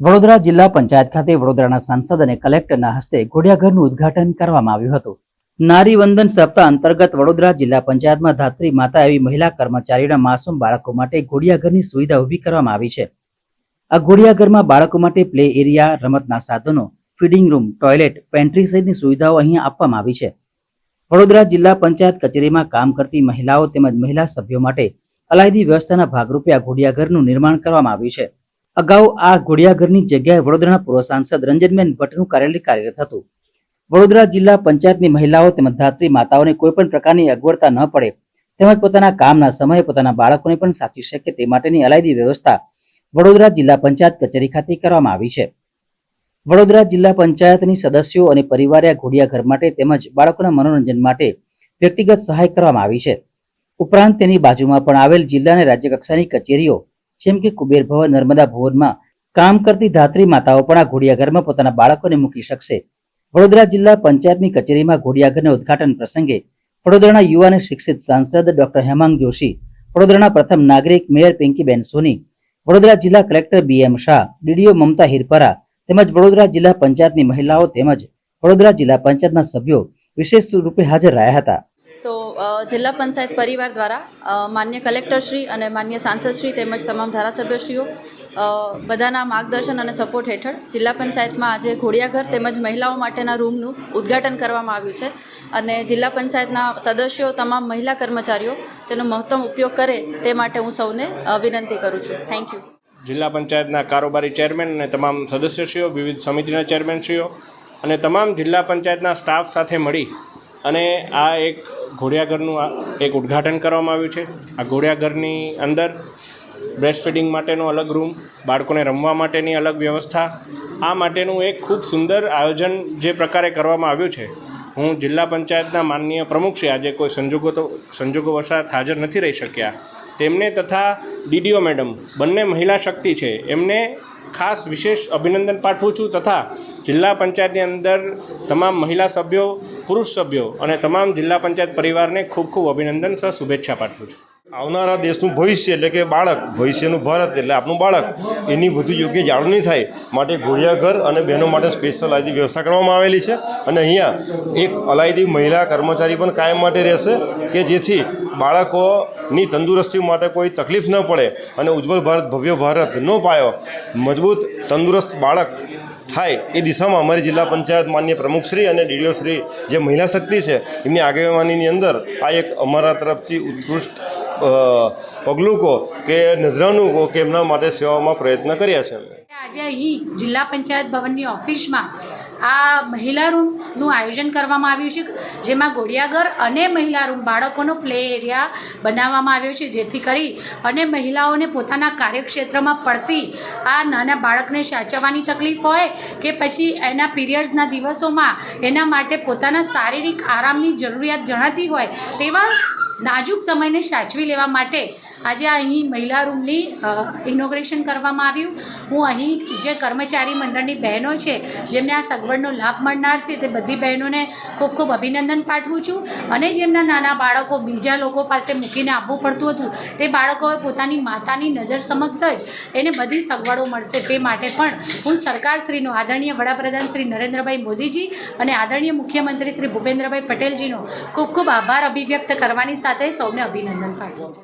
વડોદરા જિલ્લા પંચાયત ખાતે વડોદરાના સાંસદ અને કલેક્ટરના હસ્તે ઘોડિયાઘરનું ઉદ્ઘાટન કરવામાં આવ્યું હતું. નારી વંદન સપ્તાહ અંતર્ગત વડોદરા જિલ્લા પંચાયતમાં ધાત્રી માતા એવી મહિલા કર્મચારીઓના માસૂમ બાળકો માટે ઘોડિયાઘરની સુવિધા ઊભી કરવામાં આવી છે. આ ઘોડિયાઘરમાં બાળકો માટે પ્લે એરિયા, રમતના સાધનો, ફીડિંગ રૂમ, ટોયલેટ, પેન્ટ્રી સહિતની સુવિધાઓ અહીંયા આપવામાં આવી છે. વડોદરા જિલ્લા પંચાયત કચેરીમાં કામ કરતી મહિલાઓ તેમજ મહિલા સભ્યો માટે અલાયદી વ્યવસ્થાના ભાગરૂપે આ ઘોડિયાઘરનું નિર્માણ કરવામાં આવ્યું છે. અગાઉ આ ઘોડિયાઘરની જગ્યાએ વડોદરાના પૂર્વ સાંસદ રંજનબેન ભટ્ટનું કાર્યાલય કાર્યરત હતું. વડોદરા જિલ્લા પંચાયતની મહિલાઓ તેમજ ધાત્રી માતાઓને કોઈ પણ પ્રકારની અગવડતા ન પડે, તેમજ પોતાના કામના સમયે પોતાના બાળકોને પણ સાચવી શકે તે માટેની અલાયદી વ્યવસ્થા વડોદરા જિલ્લા પંચાયત કચેરી ખાતે કરવામાં આવી છે. વડોદરા જિલ્લા પંચાયતની સદસ્યો અને પરિવારે ઘોડિયાઘર માટે તેમજ બાળકોના મનોરંજન માટે વ્યક્તિગત સહાય કરવામાં આવી છે. ઉપરાંત તેની બાજુમાં પણ આવેલ જિલ્લા અને રાજ્ય કક્ષાની કચેરીઓ જેમ કે કુબેર ભવન નર્મદા ભવનમાં કામ કરતી ધાત્રી માતાઓ પણ આ ઘોડિયાઘરમાં પોતાના બાળકોને મૂકી શકશે. વડોદરા જિલ્લા પંચાયતની કચેરીમાં ઘોડિયાઘરના ઉદ્ઘાટન પ્રસંગે વડોદરાના યુવા અને શિક્ષિત સાંસદ ડોક્ટર હેમાંગ જોશી, વડોદરાના પ્રથમ નાગરિક મેયર પિંકીબેન સોની, વડોદરા જિલ્લા collector B M Shah, DDO Mamta Hirpara તેમજ વડોદરા જિલ્લા પંચાયતની મહિલાઓ તેમજ વડોદરા જિલ્લા પંચાયતના સભ્યો વિશેષ રૂપે હાજર રહ્યા હતા. જિલ્લા પંચાયત પરિવાર દ્વારા માન્ય કલેક્ટરશ્રી અને માન્ય સાંસદશ્રી તેમજ તમામ ધારાસભ્યશ્રીઓ બધાના માર્ગદર્શન અને સપોર્ટ હેઠળ જિલ્લા પંચાયતમાં આજે ઘોડિયાઘર તેમજ મહિલાઓ માટેના રૂમનું ઉદ્ઘાટન કરવામાં આવ્યું છે. અને જિલ્લા પંચાયતના સદસ્યો, તમામ મહિલા કર્મચારીઓ તેનો મહત્તમ ઉપયોગ કરે તે માટે હું સૌને વિનંતી કરું છું. થેન્ક યુ જિલ્લા પંચાયતના કારોબારી ચેરમેન અને તમામ સદસ્યશ્રીઓ, વિવિધ સમિતિના ચેરમેનશ્રીઓ અને તમામ જિલ્લા પંચાયતના સ્ટાફ સાથે મળી અને આ એક ઘોડિયાઘરનું આ એક ઉદ્ઘાટન કરવામાં આવ્યું છે. આ ઘોડિયાઘરની અંદર બ્રેસ્ટ ફીડિંગ માટેનો અલગ રૂમ બાળકોને રમવા માટેની અલગ વ્યવસ્થા. આ માટેનું એક ખૂબ સુંદર આયોજન જે પ્રકારે કરવામાં આવ્યું છે. હું જિલ્લા પંચાયતના માનનીય પ્રમુખ છે. આજે કોઈ સંજોગો તો, સંજોગો વસાત હાજર નથી રહી શક્યા. તેમને તથા ડીડીઓ મેડમ, બંને મહિલા શક્તિ છે. એમને ખાસ વિશેષ અભિનંદન પાઠવું છું તથા જિલ્લા પંચાયતની અંદર તમામ મહિલા સભ્યો પુરુષ સભ્યો અને તમામ જિલ્લા પંચાયત પરિવારને ખૂબ ખૂબ અભિનંદન સહ શુભેચ્છા પાઠવું છું. આવનારા દેશનું ભવિષ્ય એટલે કે બાળક, ભવિષ્યનું ભારત એટલે આપણું બાળક, એની વધુ યોગ્ય જાળવણી થાય માટે ઘોડિયાઘર અને બહેનો માટે સ્પેશિયલ આદિ વ્યવસ્થા કરવામાં આવેલી છે અને અહીંયા એક અલાયદી મહિલા કર્મચારી પણ કાયમ માટે રહેશે કે જેથી બાળકોની તંદુરસ્તી માટે કોઈ તકલીફ ન પડે અને ઉજ્જવળ ભારત, ભવ્ય ભારતનો પાયો. મજબૂત, તંદુરસ્ત બાળક થાય એ દિશામાં અમારી જિલ્લા પંચાયત માન્ય પ્રમુખશ્રી અને ડીડીઓ શ્રી જે મહિલા શક્તિ છે, એમની આગેવાનીની અંદર આ એક અમારા તરફથી ઉત્કૃષ્ટ પગલું કહો કે નજરાનું કહો કે એમના માટે સેવામાં પ્રયત્ન કર્યા છે આજે અહીં જિલ્લા પંચાયત ભવનની ઓફિસમાં આ મહિલા રૂમનું આયોજન કરવામાં આવ્યું છે, જેમાં ઘોડિયાઘર અને મહિલા રૂમ બાળકોનો પ્લે એરિયા બનાવવામાં આવ્યો છે, જેથી કરી અને મહિલાઓને પોતાના કાર્યક્ષેત્રમાં પડતી આ નાના બાળકને સાચવવાની તકલીફ હોય કે પછી એના પીરિયડ્સના દિવસોમાં એના માટે પોતાના શારીરિક આરામની જરૂરિયાત જણાતી હોય તેવા નાજુક સમયને સાચવી લેવા માટે આજે અહીં મહિલા રૂમની ઇનોગ્રેશન કરવામાં આવ્યું. હું અહીં જે કર્મચારી મંડળની બહેનો છે, જેમને આ સગવડનો લાભ મળનાર છે, તે બધી બહેનોને ખૂબ ખૂબ અભિનંદન પાઠવું છું. અને જેમના નાના બાળકો બીજા લોકો પાસે મૂકીને આપવું પડતું હતું, તે બાળકોએ પોતાની માતાની નજર સમક્ષ જ એને બધી સગવડો મળશે તે માટે પણ હું સરકારશ્રીનો, આદરણીય વડાપ્રધાન શ્રી નરેન્દ્રભાઈ મોદીજી અને આદરણીય મુખ્યમંત્રી શ્રી ભૂપેન્દ્રભાઈ પટેલજીનો ખૂબ ખૂબ આભાર અભિવ્યક્ત કરવાની સાથે સૌને અભિનંદન પાઠવું છું.